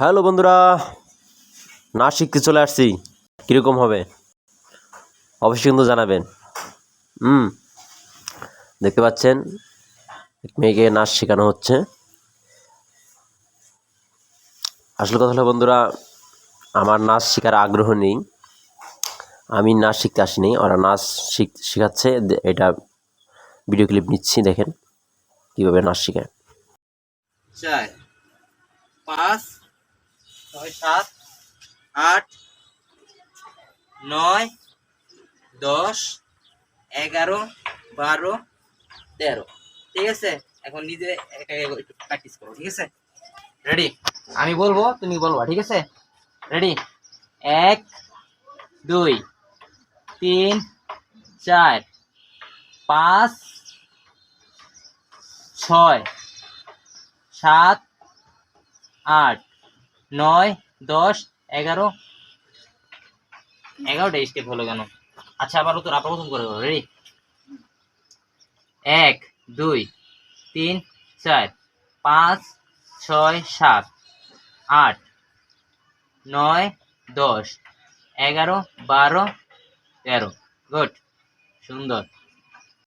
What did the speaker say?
Hello বন্ধুরা নাচ শিখতে চলে আসছি। কীরকম হবে? অবশ্যই কিন্তু জানাবেন। হুম, দেখতে পাচ্ছেন মেয়েকে নাচ শেখানো হচ্ছে। আসল কথা হলো বন্ধুরা, আমার নাচ শেখার আগ্রহ নেই। আমি নাচ শিখতে আসিনি, ওরা নাচ শিখ, শেখাচ্ছে। এটা ভিডিও ক্লিপ নিচ্ছি, দেখেন কীভাবে নাচ শেখায়। চার, পাঁচ, ছয়, সাত, আট, নয়, দশ, এগারো, বারো, তেরো। ঠিক আছে? এখন নিজে একা একা একটু প্র্যাকটিস করো, ঠিক আছে? রেডি আমি বলব, তুমি বলবা, ঠিক আছে? রেডি এক, দুই, তিন, চার, পাঁচ, ছয়। সাত, আট, নয়, দশ, এগারো। এগারোটা স্টেপ হলো কেন? আচ্ছা আবার তোর আবার প্রথম করে রেডি এক, দুই, তিন, চার, পাঁচ, ছয়, সাত, আট, নয়, দশ, এগারো, বারো, তেরো। গুড সুন্দর।